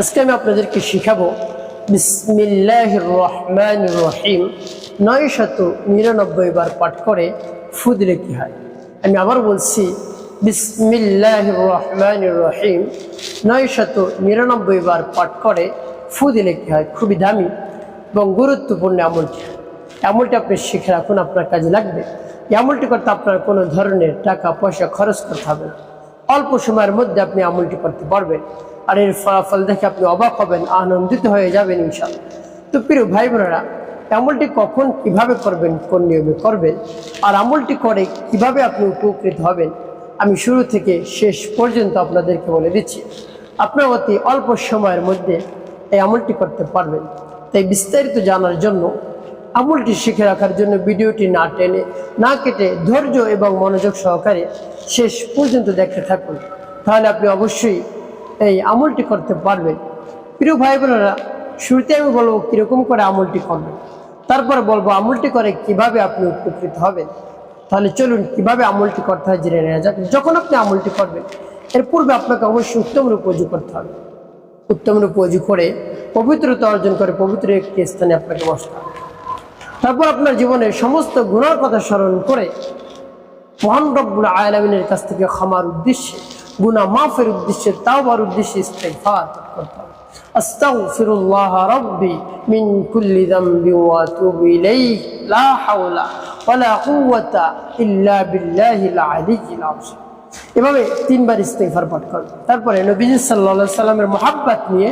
আজকে আমি আপনাদেরকে শিখাবো রহমান রহিম নয় শত নিরানব্বই বার পাঠ করে ফু দিলে কি হয়? আমি আবার বলছি বিসমিল্লাহ রহমান রহিম নয় শত নিরানব্বই বার পাঠ করে ফু দিলে কি হয়? খুবই দামি এবং গুরুত্বপূর্ণ আমলটি। আমলটি আপনি শিখে রাখুন, আপনার কাজে লাগবে। এই আমলটি করতে আপনার কোনো ধরনের টাকা পয়সা খরচ করতে হবে অল্প সময়ের মধ্যে আপনি আমলটি করতে পারবেন। আর এর ফলাফল দেখে আপনি অবাক হবেন, আনন্দিত হয়ে যাবেন ইনশাল্লাহ তো প্রিয় ভাই বোনেরা আমলটি কখন কীভাবে করবেন, কোন নিয়মে করবেন, আর আমলটি করে কীভাবে আপনি উপকৃত হবেন, আমি শুরু থেকে শেষ পর্যন্ত আপনাদেরকে বলে দিচ্ছি। আপনার অতি অল্প সময়ের মধ্যে এই আমলটি করতে পারবেন। তাই বিস্তারিত জানার জন্য আমলটি শিখে রাখার জন্য ভিডিওটি না টেনে, না কেটে ধৈর্য এবং মনোযোগ সহকারে শেষ পর্যন্ত দেখতে থাকুন। তাহলে আপনি অবশ্যই এই আমলটি করতে পারবেন প্রিয় ভাই বোনেরা শুরুতে আমি বলব কীরকম করে আমলটি করবেন তারপরে বলব আমলটি করে কীভাবে আপনি উপকৃত হবেন। তাহলে চলুন কীভাবে আমলটি করতে হয় জেনে নেওয়া যাক। যখন আপনি আমলটি করবেন, এর পূর্বে আপনাকে অবশ্যই উত্তম রূপ অজু করতে হবে। উত্তম রূপ অজু করে পবিত্রতা অর্জন করে পবিত্র একটি স্থানে আপনাকে বসতে হবে। তারপর আপনার জীবনের সমস্ত গুণার কথা স্মরণ করে মহান রব্বুল আলমিনের কাছ থেকে ক্ষমার উদ্দেশ্যে গুণা মাফের উদ্দেশ্যে, তাওবার উদ্দেশ্যে ইস্তেগফার করতে হবে। আস্তাগফিরুল্লাহ রাব্বি মিন কুল্লি যামবি ওয়া আতুবু ইলাইহি, লা হাওলা ওয়ালা কুওয়াতা ইল্লা বিল্লাহিল আলিয়্যিল আযীম। এভাবে তিনবার ইস্তেগফার পাঠ করবে তারপরে নবীজি আলাইহি সাল্লামের মহাব্বত নিয়ে,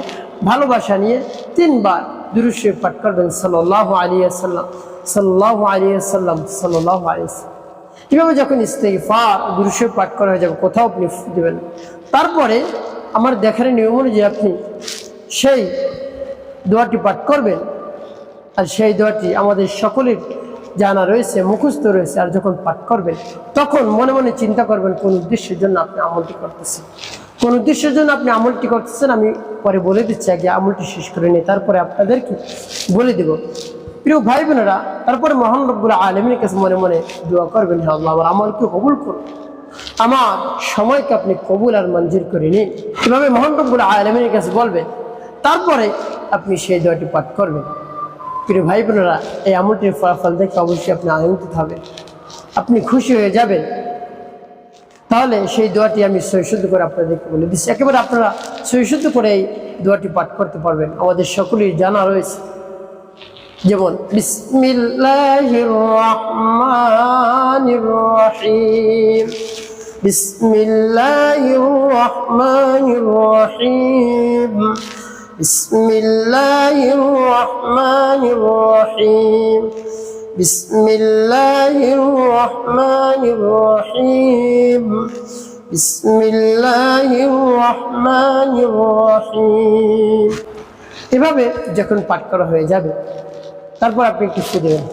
ভালোবাসা নিয়ে তিনবার দুরুশে পাঠ করবেন সাল্লাল্লাহু আলাইহি সাল্লাম সাল্লাল্লাহু আলাইহি সাল্লাম আলাইহি সাল্লাম এভাবে যখন ইস্তেগফার দুরুশে পাঠ করা হয়ে যাবে, কোথাও আপনি দেবেন। তারপরে আমার দেখার নিয়ম অনুযায়ী আপনি সেই দোয়াটি পাঠ করবেন। আর সেই দোয়াটি আমাদের সকলের জানা রয়েছে, মুখস্থ রয়েছে, আর যখন পাঠ করবেন, তখন মনে মনে চিন্তা করবেন, কোন উদ্দেশ্যের জন্য আপনি আমলটি করতেছেন। কোন উদ্দেশ্যের জন্য আপনি আমলটি করতেছেন, আমি পরে বলে দিচ্ছি, আগে আমলটি শেষ করে নিই, তারপরে আপনাদেরকে বলে দেব। প্রিয় ভাই বোনেরা তারপরে মহান রব্বুল আলমীর কাছে মনে মনে দোয়া করবেন হ্যাঁ আল্লাহ, আমার আমলকে কবুল করুন। আমার সময়কে আপনি কবুল আর মঞ্জুর করে নিন। এভাবে মহান রব্বুল আলমীর কাছে বলবেন তারপরে আপনি সেই দোয়াটি পাঠ করবেন। প্রিয় ভাই বোনেরা এই আমলটির ফলাফল দেখে অবশ্যই আপনি আনন্দিত হবেন। আপনি খুশি হয়ে যাবেন। তাহলে সেই দোয়াটি আমি সৈশুদ্ধ করে আপনাদেরকে বলে দিচ্ছি। একেবারে আপনারা সৈশুদ্ধ করে এই দোয়াটি পাঠ করতে পারবেন। আমাদের সকলেই জানা রয়েছে। যেমন বিসমিল্লাহির রহমানির রহিম। বিসমিল্লাহির রহমানির রহিম। বিসমিল্লাহির রহমানির রহিম। বিসমিল্লাহির রহমানির রহিম। বিসমিল্লাহির রহমানির রহিম। এভাবে যখন পাঠ করা হয়ে যাবে তারপর আপনি একটু ফু দেবেন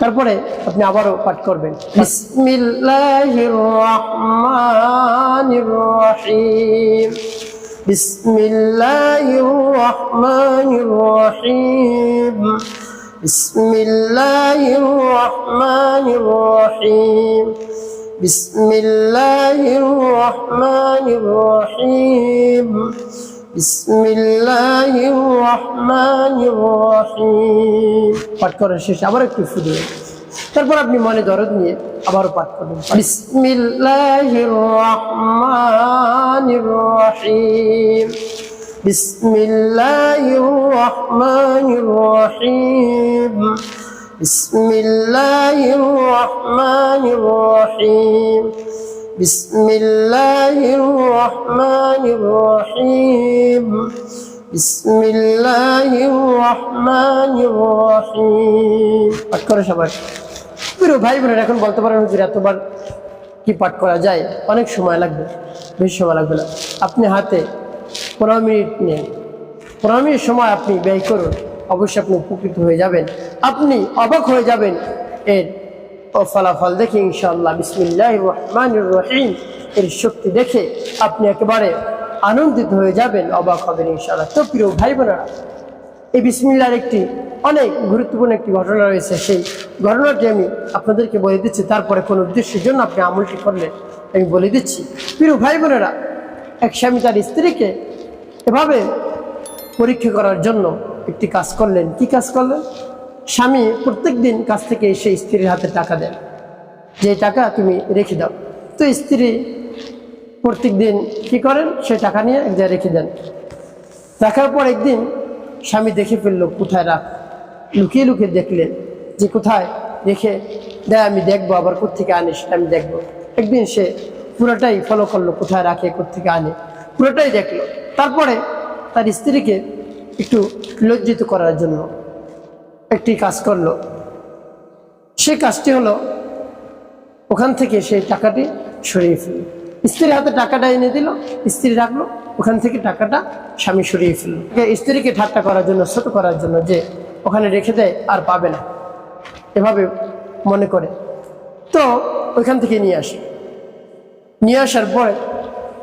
তারপরে আপনি আবারও পাঠ করবেন বিসমিল্লাহির রহমানির রহিম بسم الله الرحمن الرحيم بسم الله الرحمن الرحيم بسم الله الرحمن الرحيم بسم الله الرحمن الرحيم পাঠ করার শেষে আবার একটু ফুদিয়ে তারপর আপনি মনে দরদ নিয়ে আবারও পাঠ করবেন বিসমিল্লাহির রহমানির রহিম বিসমিল্লাহির রহমানির রহিম বিসমিল্লাহির রহমানির রহিম বিসমিল্লাহির রহমানির রহিম বিসমিল্লাহির রহমানির রহিম পাঠ করে সবাই। প্রিয় ভাই বোনেরা এখন বলতে পারেন হুজুর এতবার কি পাঠ করা যায়? অনেক সময় লাগবে, বেশি সময় লাগবে না। আপনি হাতে পনেরো মিনিট নেন। পনেরো মিনিট সময় আপনি ব্যয় করুন। অবশ্যই আপনি উপকৃত হয়ে যাবেন। আপনি অবাক হয়ে যাবেন এর ও ফলাফল দেখে ইনশাল্লাহ বিসমিল্লাহ রহমান রহিম। এর শক্তি দেখে আপনি একেবারে আনন্দিত হয়ে যাবেন, অবাক হবেন ইনশাল্লাহ তো প্রিয় ভাই বোনেরা এই বিসমিল্লার একটি অনেক গুরুত্বপূর্ণ একটি ঘটনা রয়েছে। সেই ঘটনাটি আমি আপনাদেরকে বলে দিচ্ছি। তারপরে কোন উদ্দেশ্যের জন্য আপনি আমলটি করলে আমি বলে দিচ্ছি। প্রিয় ভাই বোনেরা এক স্বামী তার স্ত্রীকে এভাবে পরীক্ষা করার জন্য একটি কাজ করলেন। কি কাজ করলেন? স্বামী প্রত্যেক দিন কাছ থেকে এসে স্ত্রীর হাতে টাকা দেন যে টাকা তুমি রেখে দাও। তো স্ত্রী প্রত্যেক দিন কী করেন? সে টাকা নিয়ে এক রেখে দেন। রাখার পর একদিন স্বামী দেখে ফেলল, কোথায় রাখ? লুকিয়ে লুকিয়ে দেখলেন যে কোথায় রেখে দেয়, আমি দেখব আবার কোথেকে আনে সেটা আমি দেখব। একদিন সে পুরোটাই ফলো করল, কোথায় রাখে কোথেকে আনে। পুরোটাই দেখল। তারপরে তার স্ত্রীকে একটু লজ্জিত করার জন্য একটি কাজ করল। সে কাজটি হলো, ওখান থেকে সেই টাকাটি সরিয়ে ফেলল। স্ত্রীর হাতে টাকাটা এনে দিল, স্ত্রী রাখল, ওখান থেকে টাকাটা স্বামী সরিয়ে ফেলল। স্ত্রীকে ঠাট্টা করার জন্য, ছোট করার জন্য যে ওখানে রেখে দেয়, আর পাবে না। এভাবে মনে করে। তো ওইখান থেকে নিয়ে আসে। নিয়ে আসার পরে,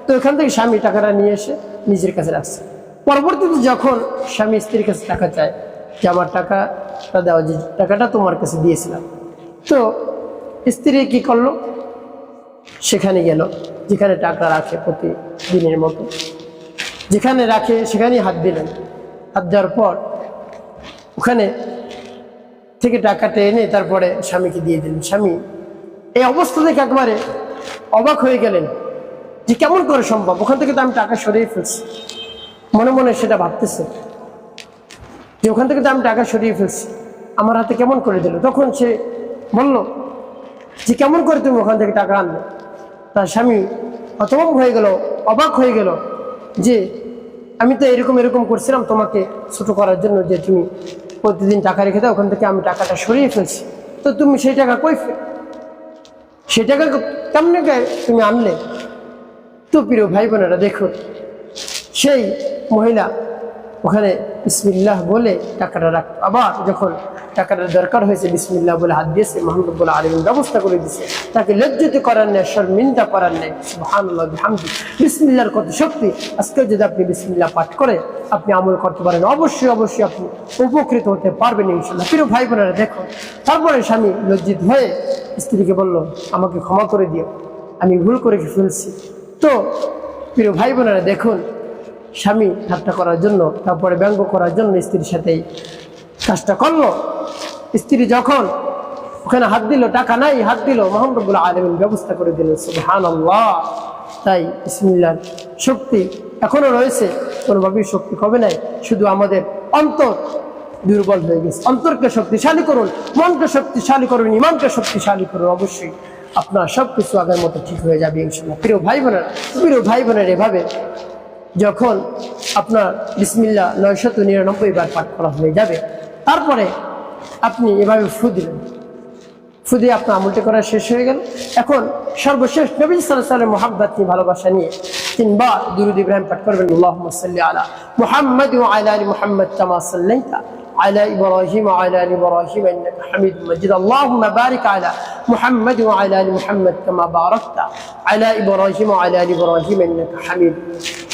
তো ওখান থেকে স্বামী টাকাটা নিয়ে এসে নিজের কাছে রাখছে। পরবর্তীতে যখন স্বামী স্ত্রীর কাছে টাকা চায় যে আমার টাকাটা দেওয়া যে টাকাটা তোমার কাছে দিয়েছিলাম। তো স্ত্রী কি করল? সেখানে গেল, যেখানে টাকা রাখে প্রতিদিনের মতো। যেখানে রাখে সেখানেই হাত দিলেন। হাত দেওয়ার পর ওখানে থেকে টাকাটা এনে তারপরে স্বামীকে দিয়ে দিলেন। স্বামী এই অবস্থা থেকে একবারে অবাক হয়ে গেলেন যে কেমন করে সম্ভব? ওখান থেকে তো আমি টাকা সরিয়ে ফেলছি। মনে মনে সেটা ভাবতেছে। যে ওখান থেকে আমি টাকা সরিয়ে ফেলছি। আমার হাতে কেমন করে দিল? তখন সে বলল, যে কেমন করে তুমি ওখান থেকে টাকা আনলে? তার স্বামী হতভম্ব হয়ে গেল, অবাক হয়ে গেল যে আমি তো এরকম এরকম করছিলাম তোমাকে ছোটো করার জন্য যে তুমি প্রতিদিন টাকা রেখে দাও, ওখান থেকে আমি টাকাটা সরিয়ে ফেলছি। তো তুমি সেই টাকা কই সেই টাকা কেমনে তুমি আনলে? তো প্রিয় ভাই বোনেরা দেখো সেই মহিলা ওখানে বিসমিল্লাহ বলে টাকাটা রাখ আবার যখন টাকাটা দরকার হয়েছে, বিসমিল্লাহ বলে হাত দিয়েছে মোহাম্মদুল্লাহ আলমিন ব্যবস্থা করে দিয়েছে। তাকে লজ্জিত করার নেই, শর্মিন্দা করার নেই। সুবহানাল্লাহ, বিহামদি। বিসমিল্লাহর কত শক্তি। আজকে যদি আপনি বিসমিল্লাহ পাঠ করে আপনি আমল করতে পারেন, অবশ্যই অবশ্যই আপনি উপকৃত হতে পারবেন ইনশাল্লাহ প্রিয় ভাই বোনেরা দেখুন তারপরে স্বামী লজ্জিত হয়ে স্ত্রীকে বলল, আমাকে ক্ষমা করে দিও, আমি ভুল করে ফেলছি। তো, প্রিয় ভাই বোনেরা, দেখুন স্বামী ঠাট্টা করার জন্য, তারপরে ব্যঙ্গ করার জন্য স্ত্রীর সাথেই কাজটা করল। স্ত্রী যখন ওখানে হাত দিল, টাকা নাই, হাত দিল মোহাম্মদুল আলমিন ব্যবস্থা করে দিল সুবহান তাই ইসমিল্লার শক্তি এখনও রয়েছে, কোনোভাবেই শক্তি কমে নাই, শুধু আমাদের অন্তর দুর্বল হয়ে গেছে। অন্তরকে শক্তিশালী করুন, মনকে শক্তিশালী করুন, ইমানকে শক্তিশালী করুন, অবশ্যই আপনার সব কিছু আগের মতো ঠিক হয়ে যাবে ইনশাল্লাহ প্রিয় ভাই বোনের, প্রিয় ভাই বোনের, এভাবে যখন আপনার বিসমিল্লা নয়শত নিরানব্বই বার পাঠ করা হয়ে যাবে তারপরে আপনি এভাবে ফু দিলেন ফু দিয়ে আপনার আমলটি করা শেষ হয়ে গেল এখন সর্বশেষ নবী সাল্লাহ সাল্লামের মোহাব্বত নিয়ে ভালোবাসা নিয়ে তিনবার দুরুদ ইব্রাহিম পাঠ করবেন আল্লাহ সাল্লি আলা মুহাম্মদ ও আলা আলী মুহাম্মদ কামা সাল্লাইতা على إبراهيم وعلى آل إبراهيم إنك حميد مجيد اللهم بارك على محمد وعلى آل محمد كما باركت على إبراهيم وعلى آل إبراهيم إنك حميد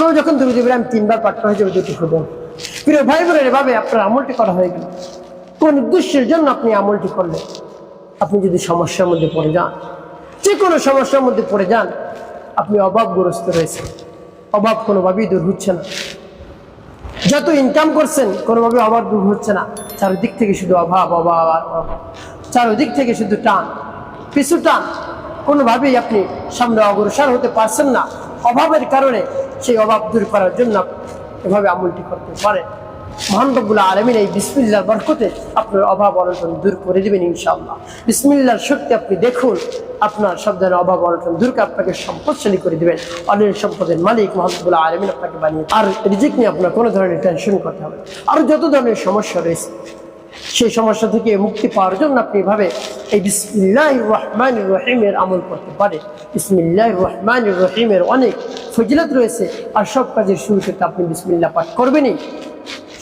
তো যখন দুরুদ ইব্রাহিম তিনবার পাঠ করা হয়ে যাবে, দুটি খুঁজুন প্রিয় ভাই বোনের এভাবে আপনার আমলটি করা হয়ে গেল। কোন উদ্দেশ্যের জন্য আপনি আমলটি করলেন? আপনি যদি সমস্যার মধ্যে পড়ে যান যে কোনো সমস্যার মধ্যে পড়ে যান, আপনি অভাবগ্রস্ত রয়েছেন। অভাব কোনোভাবেই দূর হচ্ছে না। যত ইনকাম করছেন কোনোভাবে অভাব দূর হচ্ছে না। চারিদিক থেকে শুধু অভাব অভাব অভাব। চারিদিক থেকে শুধু টান, পিছু টান। কোনোভাবেই আপনি সামনে অগ্রসর হতে পারছেন না। অভাবের কারণে সেই অভাব দূর করার জন্য এভাবে আমলটি করতে পারেন মহানবুল্লাহ আলমিন এই বিসমিল্লার বরকতে আপনার অভাব অনটন দূর করে দেবেন ইনশাআল্লাহ। বিসমিল্লার শক্তি আপনি দেখুন, আপনার সব ধরনের অভাব অনটন দূরকে আপনাকে সম্পদশালী করে দেবেন। অনেক সম্পদের মালিক মহানবুল্লাহ আলমিন আপনাকে বানিয়ে আর রিজিক নিয়ে আপনার কোনো ধরনের টেনশন করতে হবে না। আরও যত ধরনের সমস্যা রয়েছে সেই সমস্যা থেকে মুক্তি পাওয়ার জন্য আপনি এভাবে এই বিসমিল্লাহ রহমান রহিমের আমল করতে পারে বিসমিল্লাহ রহমান রহিমের অনেক ফজিলত রয়েছে আর সব কাজের শুরুতে আপনি বিসমিল্লা পাঠ করবেনই।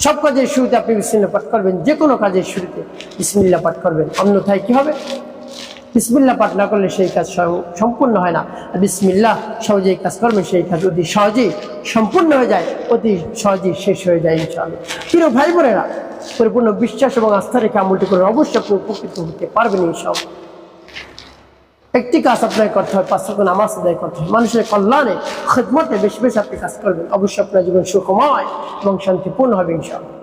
সব কাজের শুরুতে আপনি বিসমিল্লা পাঠ করবেন যে কোনো কাজের শুরুতে বিসমিল্লা পাঠ করবেন। অন্যথায় কী হবে? বিসমিল্লা পাঠ না করলে সেই কাজ সম্পূর্ণ হয় না। আর বিসমিল্লা সহজেই কাজ করবেন, সেই কাজ অতি সহজেই সম্পূর্ণ হয়ে যায়, অতি সহজেই শেষ হয়ে যায় ইনশাআল্লাহ। প্রিয় ভাই বোনেরা পরিপূর্ণ বিশ্বাস এবং আস্থা রেখে আমলটি করে অবশ্যই উপকৃত হতে পারবেন ইনশাআল্লাহ। একটি কাজ আপনাকে করতে হয়, পাঁচ রকম নামাজ আদায় করতে হয়। মানুষের কল্যাণে, খেদমতে বেশি বেশি আপনি কাজ করবেন। অবশ্যই আপনার জীবন সুখময় এবং শান্তিপূর্ণ হবে ইনশাআল্লাহ।